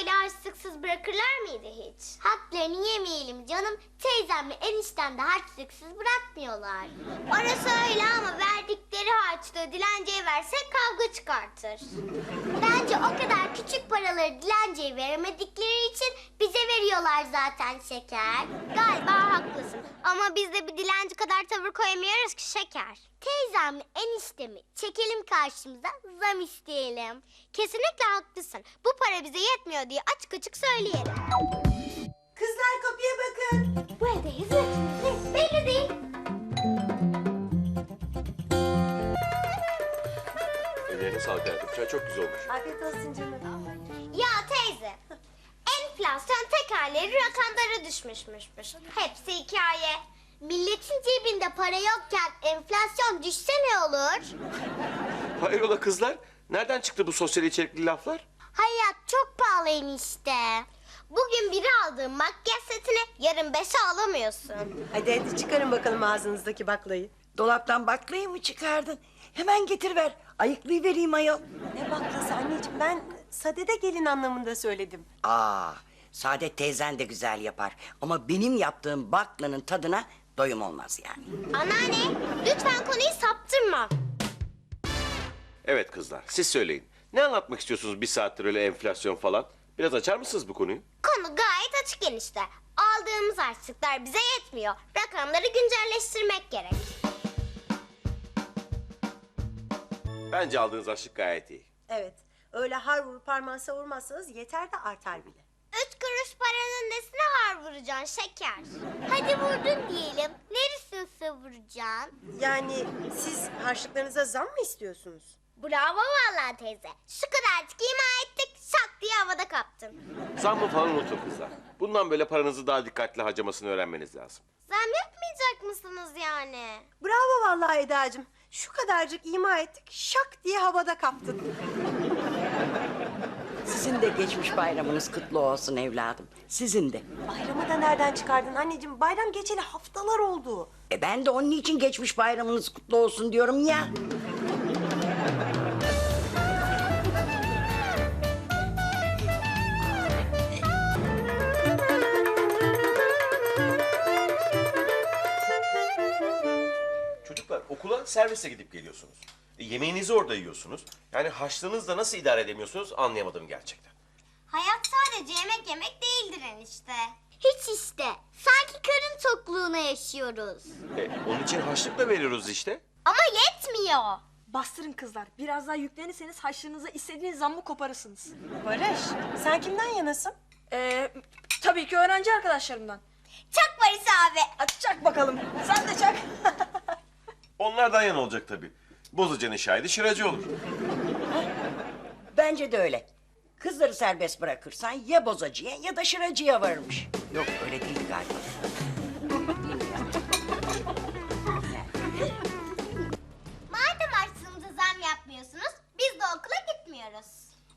öyle harçlıksız bırakırlar mıydı hiç? Haklarını yemeyelim canım. Teyzemle eniştem de harçlıksız bırakmıyorlar. Orası öyle ama verdikleri harçlığı dilenciye versek kavga çıkartır. Bence o kadar küçük paraları dilenciye veremedikleri için bize veriyorlar zaten şeker. Galiba haklısın ama biz de bir dilenci kadar tavır koyamıyoruz ki şeker. Teyzemle eniştemi çekelim karşımıza zam isteyelim. Kesinlikle haklısın. Bu para bize yetmiyor diye açık açık söyleyelim. Kızlar kapıya bakın. Bu evde hizmet mi? Belli değil. Ellerine sağlık hayatım. Çay çok güzel olmuş. Afiyet olsun canım. Ya teyze, enflasyon tekerleri rakamlara düşmüşmüş. Hepsi hikaye. Milletin cebinde para yokken enflasyon düşse ne olur? Hayrola kızlar? Nereden çıktı bu sosyal içerikli laflar? Hayat çok pahalı enişte. Bugün biri aldığın makyaj setini yarın beşe alamıyorsun. Hadi hadi çıkarın bakalım ağzınızdaki baklayı. Dolaptan baklayı mı çıkardın? Hemen getir ver. Ayıklayıvereyim ayol. Ne baklası anneciğim ben sadede gelin anlamında söyledim. Aa, Saadet teyzen de güzel yapar. Ama benim yaptığım baklanın tadına doyum olmaz yani. Anneanne, lütfen konuyu saptırma. Evet kızlar, siz söyleyin. Ne anlatmak istiyorsunuz bir saattir öyle enflasyon falan? Biraz açar mısınız bu konuyu? Konu gayet açık enişte. Aldığımız harçlıklar bize yetmiyor. Rakamları güncelleştirmek gerek. Bence aldığınız açlık gayet iyi. Evet öyle har vurup parmağı savurmazsanız yeter de artar bile. Üç paranın nesine har vuracaksın şeker? Hadi vurdun diyelim. Neresini savuracaksın? Yani siz harçlıklarınıza zam mı istiyorsunuz? Bravo vallahi teyze. Şu kadarcık ima ettik şak diye havada kaptın. Zammı falan unutun kızlar. Bundan böyle paranızı daha dikkatli harcamasını öğrenmeniz lazım. Zam yapmayacak mısınız yani? Bravo vallahi Eda'cığım. Şu kadarcık ima ettik şak diye havada kaptın. Sizin de geçmiş bayramınız kutlu olsun evladım. Sizin de. Bayramı da nereden çıkardın anneciğim? Bayram geçeli haftalar oldu. E ben de onun için geçmiş bayramınız kutlu olsun diyorum ya. Çocuklar okula servise gidip geliyorsunuz. E, yemeğinizi orada yiyorsunuz. Yani harçlığınızla nasıl idare edemiyorsunuz anlayamadım gerçekten. Hayat sadece yemek yemek değildir enişte. Hiç işte. Sanki karın tokluğuna yaşıyoruz. E, onun için harçlık da veriyoruz işte. Ama yetmiyor. Bastırın kızlar. Biraz daha yüklenirseniz haşlığınıza istediğiniz zammı koparırsınız. Barış sen kimden yanasın? Ee, tabii ki öğrenci arkadaşlarımdan. Çak Barış abi. Hadi çak bakalım. Sen de çak. Onlardan yan olacak tabii. Bozacının şahidi şıracı olur. Bence de öyle. Kızları serbest bırakırsan ya bozacıya ya da şıracıya varmış. Yok öyle değil galiba. Madem harçlığımıza zam yapmıyorsunuz, biz de okula gitmiyoruz.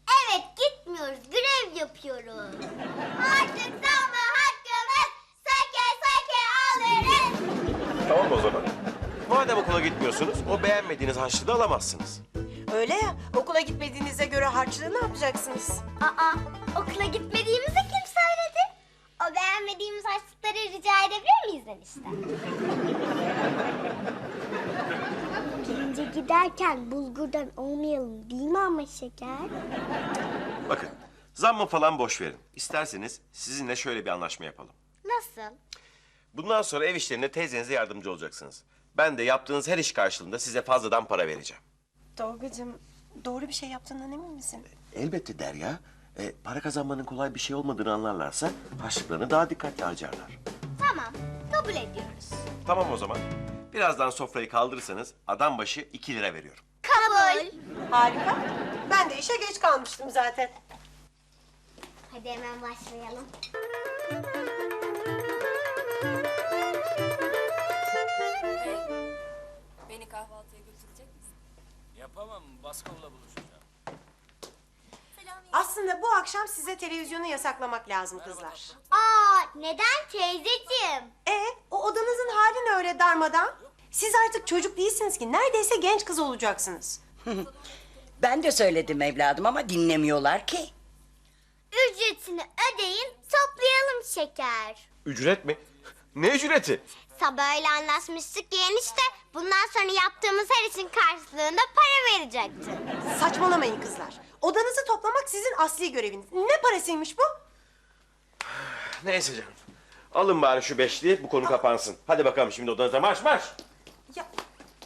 Evet, gitmiyoruz. Grev yapıyoruz. Harçlık zammı Madem okula gitmiyorsunuz, o beğenmediğiniz harçlığı da alamazsınız. Öyle ya okula gitmediğinize göre harçlığı ne yapacaksınız? Aa, okula gitmediğimizi kim söyledi? O beğenmediğimiz harçlıkları rica edebilir miyiz enişte? Pirince giderken bulgurdan olmayalım değil mi ama şeker? Bakın, zammı falan boş verin. İsterseniz sizinle şöyle bir anlaşma yapalım. Nasıl? Bundan sonra ev işlerinde teyzenize yardımcı olacaksınız. Ben de yaptığınız her iş karşılığında size fazladan para vereceğim. Tolgacığım doğru bir şey yaptığından emin misin? Elbette Derya. E, para kazanmanın kolay bir şey olmadığını anlarlarsa harçlıklarını daha dikkatli harcarlar. Tamam, kabul ediyoruz. Tamam o zaman. Birazdan sofrayı kaldırırsanız adam başı 2 lira veriyorum. Kabul. Harika. Ben de işe geç kalmıştım zaten. Hadi hemen başlayalım. Akşam size televizyonu yasaklamak lazım kızlar. Aa, neden teyzeciğim? E o odanızın hali ne öyle darmadan? Siz artık çocuk değilsiniz ki. Neredeyse genç kız olacaksınız. Ben de söyledim evladım ama dinlemiyorlar ki. Ücret ücretini ödeyin, toplayalım şeker. Ücret mi? Ne ücreti? Sabah öyle anlaşmıştık ya enişte. Bundan sonra yaptığımız her işin karşılığında para verecekti. Saçmalamayın kızlar. Odanızı toplamak sizin asli göreviniz. Ne parasıymış bu? Neyse canım. Alın bari şu beşliği bu konu kapansın. Hadi bakalım şimdi odanıza marş marş. Ya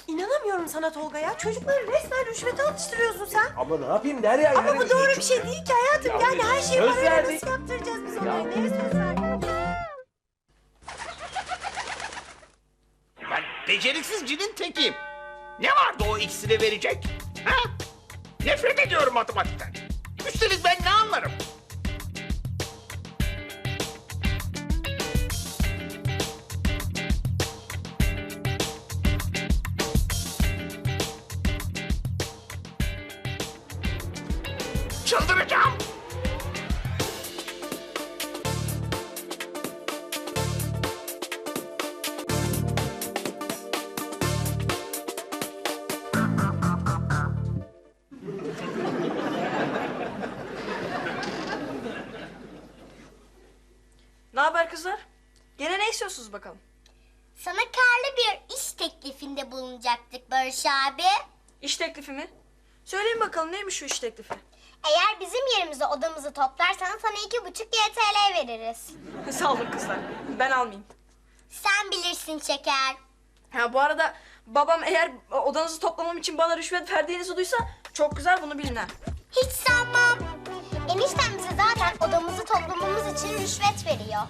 inanamıyorum sana Tolga ya. Çocukları resmen rüşvete alıştırıyorsun sen. Ama ne yapayım Derya Ama bu doğru bir şey değil ki hayatım. Ya Yani her şeyi söz parayla verdik. nasıl yaptıracağız biz onları? Neye söz verdik? Ben beceriksiz cinin tekiyim. Ne vardı o iksiri verecek? Ha? Nefret ediyorum matematikten. Üstelik ben ne anlarım? Çıldıracağım. Kızlar? Gene ne istiyorsunuz bakalım? Sana karlı bir iş teklifinde bulunacaktık Barış abi. İş teklifi mi? Söyleyin bakalım neymiş şu iş teklifi? Eğer bizim yerimize odamızı toplarsan sana iki buçuk YTL veririz. Sağ olun kızlar. Ben almayayım. Sen bilirsin şeker. Ha bu arada babam eğer odanızı toplamam için bana rüşvet verdiğinizi duysa çok güzel bunu bilin ha. Hiç sanmam. Eniştem bize zaten odamızı toplamamız için rüşvet veriyor.